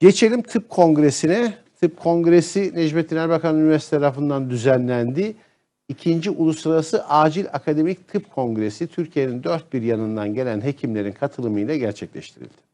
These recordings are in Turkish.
Geçelim tıp kongresine. Tıp kongresi Necmettin Erbakan Üniversitesi tarafından düzenlendi. İkinci Uluslararası Acil Akademik Tıp Kongresi Türkiye'nin dört bir yanından gelen hekimlerin katılımıyla gerçekleştirildi.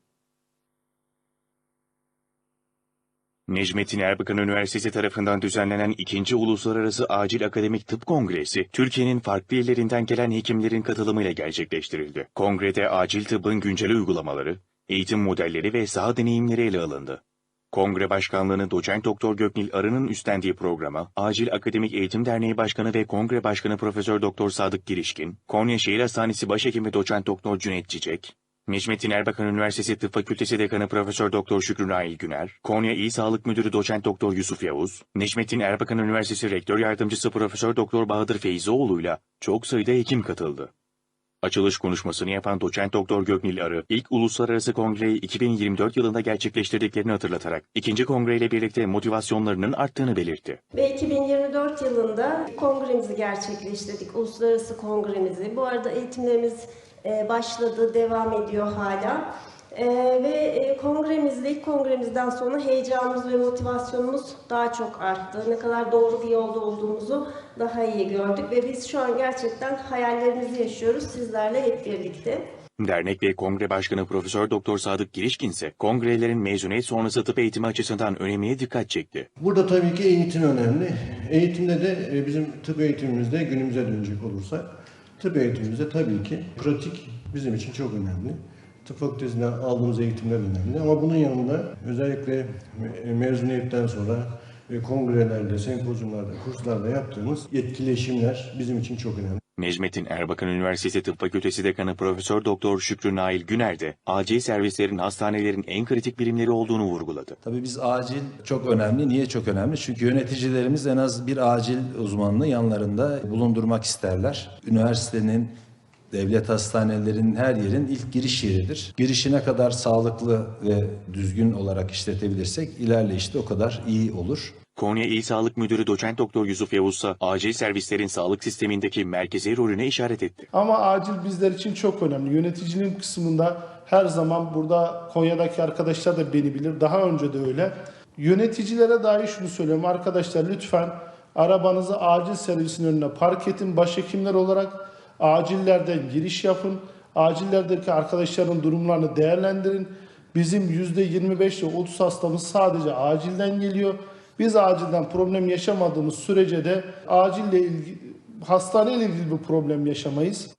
Necmettin Erbakan Üniversitesi tarafından düzenlenen 2. Uluslararası Acil Akademik Tıp Kongresi, Türkiye'nin farklı illerinden gelen hekimlerin katılımıyla gerçekleştirildi. Kongrede acil tıbbın güncel uygulamaları, eğitim modelleri ve saha deneyimleri ele alındı. Kongre Başkanlığı'nı Doçent Doktor Göknil Arı'nın üstlendiği programa, Acil Akademik Eğitim Derneği Başkanı ve Kongre Başkanı Profesör Doktor Sadık Girişkin, Konya Şehir Hastanesi Başhekimi Doçent Doktor Cüneyt Çiçek, Necmettin Erbakan Üniversitesi Tıp Fakültesi Dekanı Profesör Doktor Şükrü Nail Güner, Konya İl Sağlık Müdürü Doçent Doktor Yusuf Yavuz, Necmettin Erbakan Üniversitesi Rektör Yardımcısı Profesör Doktor Bahadır Feyzioğlu'yla çok sayıda hekim katıldı. Açılış konuşmasını yapan Doçent Doktor Göknil Arı, ilk uluslararası kongreyi 2024 yılında gerçekleştirdiklerini hatırlatarak, ikinci kongreyle birlikte motivasyonlarının arttığını belirtti. Ve 2024 yılında kongremizi gerçekleştirdik, uluslararası kongremizi. Bu arada eğitimlerimiz e, başladı, devam ediyor hala. E, ve e, kongremizde, ilk kongremizden sonra heyecanımız ve motivasyonumuz daha çok arttı. Ne kadar doğru bir yolda olduğumuzu daha iyi gördük ve biz şu an gerçekten hayallerimizi yaşıyoruz sizlerle hep birlikte. Dernek ve Kongre Başkanı Profesör Doktor Sadık Girişkin ise kongrelerin mezuniyet sonrası tıp eğitimi açısından önemine dikkat çekti. Burada tabii ki eğitim önemli. Eğitimde de e, bizim tıp eğitimimizde günümüze dönecek olursak, tıp eğitimimizde tabii ki pratik bizim için çok önemli. Tıp fakültesinden aldığımız eğitimler önemli ama bunun yanında özellikle me- mezuniyetten sonra e, kongrelerde, sempozyumlarda, kurslarda yaptığımız etkileşimler bizim için çok önemli. Necmettin Erbakan Üniversitesi Tıp Fakültesi Dekanı Profesör Doktor Şükrü Nail Güner de acil servislerin hastanelerin en kritik birimleri olduğunu vurguladı. Tabii biz acil çok önemli. Niye çok önemli? Çünkü yöneticilerimiz en az bir acil uzmanını yanlarında bulundurmak isterler. Üniversitenin, devlet hastanelerinin her yerin ilk giriş yeridir. Girişi ne kadar sağlıklı ve düzgün olarak işletebilirsek ilerleyişte o kadar iyi olur. Konya İl Sağlık Müdürü Doçent Doktor Yusuf Yavuz ise acil servislerin sağlık sistemindeki merkezi rolüne işaret etti. Ama acil bizler için çok önemli. Yöneticiliğim kısmında her zaman burada Konya'daki arkadaşlar da beni bilir. Daha önce de öyle. Yöneticilere dahi şunu söylüyorum. Arkadaşlar lütfen arabanızı acil servisin önüne park edin. Başhekimler olarak acillerden giriş yapın. Acillerdeki arkadaşların durumlarını değerlendirin. Bizim %25 ile 30 hastamız sadece acilden geliyor. Biz acilden problem yaşamadığımız sürece de acille ilgili, hastaneyle ilgili bir problem yaşamayız.